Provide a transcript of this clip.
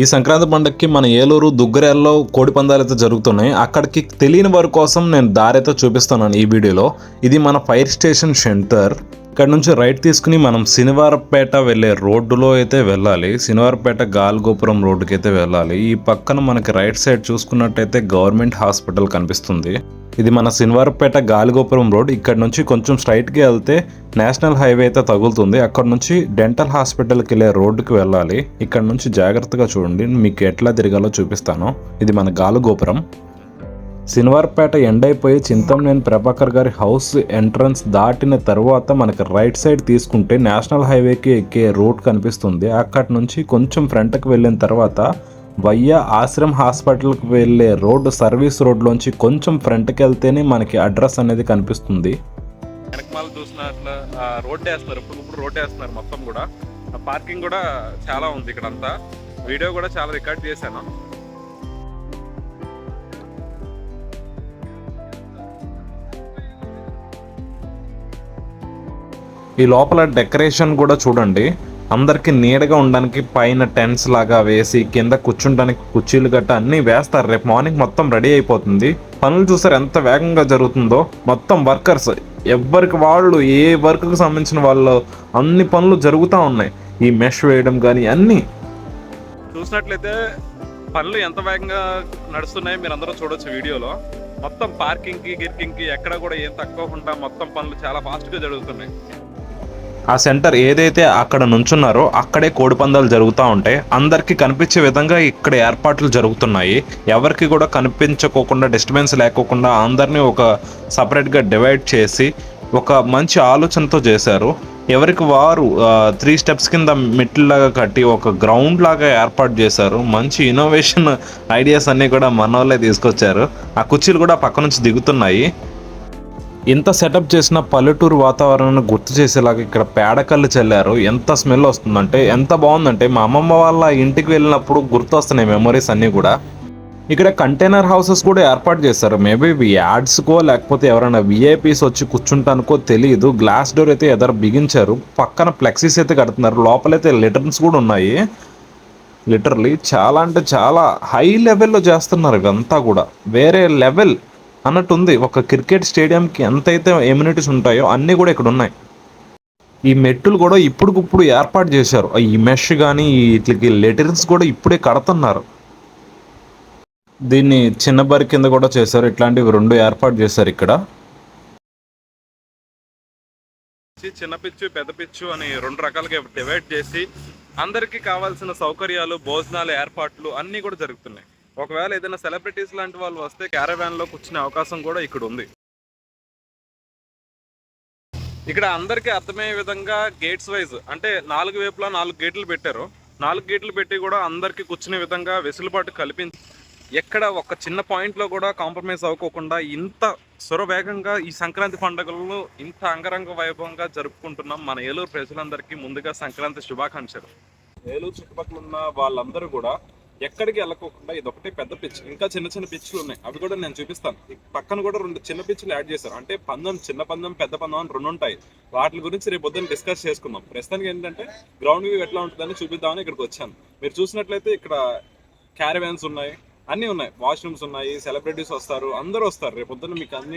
ఈ సంక్రాంతి పండగకి మన ఏలూరు దుగ్గరేల్లో కోడి పందాలు అయితే జరుగుతున్నాయి. అక్కడికి తెలియని వారి కోసం నేను దారి అయితే చూపిస్తున్నాను ఈ వీడియోలో. ఇది మన ఫైర్ స్టేషన్ సెంటర్. ఇక్కడ నుంచి రైట్ తీసుకుని మనం శనివారపేట వెళ్ళే రోడ్డులో అయితే వెళ్ళాలి. శనివారపేట గాలిగోపురం రోడ్డుకి అయితే వెళ్ళాలి. ఈ పక్కన మనకి రైట్ సైడ్ చూసుకున్నట్టయితే గవర్నమెంట్ హాస్పిటల్ కనిపిస్తుంది. ఇది మన శనివారపేట గాలిగోపురం రోడ్. ఇక్కడ నుంచి కొంచెం స్ట్రైట్గా వెళ్తే నేషనల్ హైవే అయితే తగులుతుంది. అక్కడ నుంచి డెంటల్ హాస్పిటల్కి వెళ్ళే రోడ్డుకి వెళ్ళాలి. ఇక్కడ నుంచి జాగ్రత్తగా చూడండి. మీకు ఎట్లా తిరగాలో చూపిస్తాను. ఇది మన గాలిగోపురం. శనివారపేట ఎండ్ అయిపోయి చింతమనేని ప్రభాకర్ గారి హౌస్ ఎంట్రన్స్ దాటిన తర్వాత మనకి రైట్ సైడ్ తీసుకుంటే నేషనల్ హైవేకి ఎక్కే రోడ్ కనిపిస్తుంది. అక్కడి నుంచి కొంచెం ఫ్రంట్కి వెళ్ళిన తర్వాత వయ్యా ఆశ్రమ్ హాస్పిటల్కి వెళ్ళే రోడ్డు సర్వీస్ రోడ్లోంచి కొంచెం ఫ్రంట్కి వెళ్తేనే మనకి అడ్రస్ అనేది కనిపిస్తుంది. వెనకమాల చూసినట్ల రోడ్ వేస్తున్నారు. ఇప్పుడు ఇప్పుడు రోడ్ వేస్తున్నారు మొత్తం కూడా. పార్కింగ్ కూడా చాలా ఉంది ఇక్కడ అంతా వీడియో కూడా చాలా రికార్డ్ చేశాను. ఈ లోపల డెకరేషన్ కూడా చూడండి. అందరికి నీడగా ఉండడానికి పైన టెంట్స్ లాగా వేసి కింద కూర్చుంటానికి కుర్చీలు గట్ట అన్నీ వేస్తారు. రేపు మార్నింగ్ మొత్తం రెడీ అయిపోతుంది. పనులు చూసారు ఎంత వేగంగా జరుగుతుందో. మొత్తం వర్కర్స్ ఎవ్వరికి వాళ్ళు ఏ వర్క్కి సంబంధించిన వాళ్ళు అన్ని పనులు జరుగుతూ ఉన్నాయి. ఈ మెష్ వేయడం కానీ అన్నీ. చూసినట్లయితే పనులు ఎంత వేగంగా నడుస్తున్నాయో మీరు అందరూ చూడొచ్చు వీడియోలో. మొత్తం పార్కింగ్కి కి ఎక్కడ కూడా ఏం తక్కువకుండా మొత్తం పనులు చాలా ఫాస్ట్గా జరుగుతున్నాయి. ఆ సెంటర్ ఏదైతే అక్కడ నుంచున్నారో అక్కడే కోడిపందాలు జరుగుతూ ఉంటాయి. అందరికీ కనిపించే విధంగా ఇక్కడ ఏర్పాట్లు జరుగుతున్నాయి. ఎవరికి కూడా కనిపించకోకుండా డిస్టర్బెన్స్ లేకోకుండా అందరినీ ఒక సపరేట్గా డివైడ్ చేసి ఒక మంచి ఆలోచనతో చేశారు. ఎవరికి వారు త్రీ స్టెప్స్ కింద మెట్లలాగా కట్టి ఒక గ్రౌండ్ లాగా ఏర్పాటు చేశారు. మంచి ఇన్నోవేషన్ ఐడియాస్ అన్నీ కూడా మన వాళ్ళే తీసుకొచ్చారు. ఆ కుర్చీలు కూడా పక్క నుంచి దిగుతున్నాయి. ఇంత సెటప్ చేసిన పల్లెటూరు వాతావరణాన్ని గుర్తు చేసేలాగా ఇక్కడ పేడకల్లు చల్లారు. ఎంత స్మెల్ వస్తుందంటే ఎంత బాగుందంటే మా అమ్మమ్మ వాళ్ళ ఇంటికి వెళ్ళినప్పుడు గుర్తొస్తున్నాయి మెమరీస్ అన్నీ కూడా. ఇక్కడ కంటైనర్ హౌసెస్ కూడా ఏర్పాటు చేశారు. మేబీ యాడ్స్కో లేకపోతే ఎవరైనా విఐపీస్ వచ్చి కూర్చుంటానుకో తెలియదు గ్లాస్ డోర్ అయితే ఎదర బిగించారు. పక్కన ఫ్లెక్సీస్ అయితే కడుతున్నారు. లోపలైతే లిటర్న్స్ కూడా ఉన్నాయి. లిటర్లీ చాలా అంటే చాలా హై లెవెల్లో చేస్తున్నారు ఇవంతా కూడా. వేరే లెవెల్ అన్నట్టు ఉంది ఒక క్రికెట్ స్టేడియంకి ఎంతైతే ఎమ్యూనిటీస్ ఉంటాయో అన్నీ కూడా ఇక్కడ ఉన్నాయి. ఈ మెట్టులు కూడా ఇప్పుడుకిప్పుడు ఏర్పాటు చేశారు. ఈ మెష్ కానీ వీటికి లెటర్స్ కూడా ఇప్పుడే కడుతున్నారు. దీన్ని చిన్న బరి కింద కూడా చేశారు. ఇట్లాంటివి రెండు ఏర్పాటు చేశారు ఇక్కడ. చిన్న పిచ్చు పెద్ద పిచ్చు అని రెండు రకాలుగా డివైడ్ చేసి అందరికీ కావాల్సిన సౌకర్యాలు భోజనాలు ఏర్పాట్లు అన్నీ కూడా జరుగుతున్నాయి. ఒకవేళ ఏదైనా సెలబ్రిటీస్ లాంటి వాళ్ళు వస్తే క్యారవాన్లో కూర్చునే అవకాశం కూడా ఇక్కడ ఉంది. ఇక్కడ అందరికీ అర్థమయ్యే విధంగా గేట్స్ వైజ్ అంటే నాలుగు వైపులా నాలుగు గేట్లు పెట్టారు. నాలుగు గేట్లు పెట్టి కూడా అందరికీ కూర్చునే విధంగా వెసులుబాటు కల్పించి ఎక్కడ ఒక చిన్న పాయింట్లో కూడా కాంప్రమైజ్ అవ్వకోకుండా ఇంత సురవేగంగా ఈ సంక్రాంతి పండుగలను ఇంత అంగరంగ వైభవంగా జరుపుకుంటున్నాం మన ఏలూరు ప్రజలందరికీ ముందుగా సంక్రాంతి శుభాకాంక్షలు. ఏలూరు చుట్టుపక్కల ఉన్న వాళ్ళందరూ కూడా ఎక్కడికి వెళ్ళకోకుండా ఇది ఒకటే పెద్ద పిచ్ ఇంకా చిన్న చిన్న పిచ్లు ఉన్నాయి. అవి కూడా నేను చూపిస్తాను. పక్కన కూడా రెండు చిన్న పిచ్లు యాడ్ చేశారు. అంటే పందం చిన్న పందెం పెద్ద పందం అని రెండు ఉంటాయి. వాటి గురించి రేపు పొద్దున్న డిస్కస్ చేసుకుందాం. ప్రస్తుతానికి ఏంటంటే గ్రౌండ్ వ్యూ ఎట్లా ఉంటుందని చూపిద్దామని ఇక్కడికి వచ్చాను. మీరు చూసినట్లయితే ఇక్కడ క్యారవాన్స్ ఉన్నాయి. అన్నీ ఉన్నాయి. వాష్రూమ్స్ ఉన్నాయి. సెలబ్రిటీస్ వస్తారు. అందరూ వస్తారు. రేపు పొద్దున్న మీకు అన్ని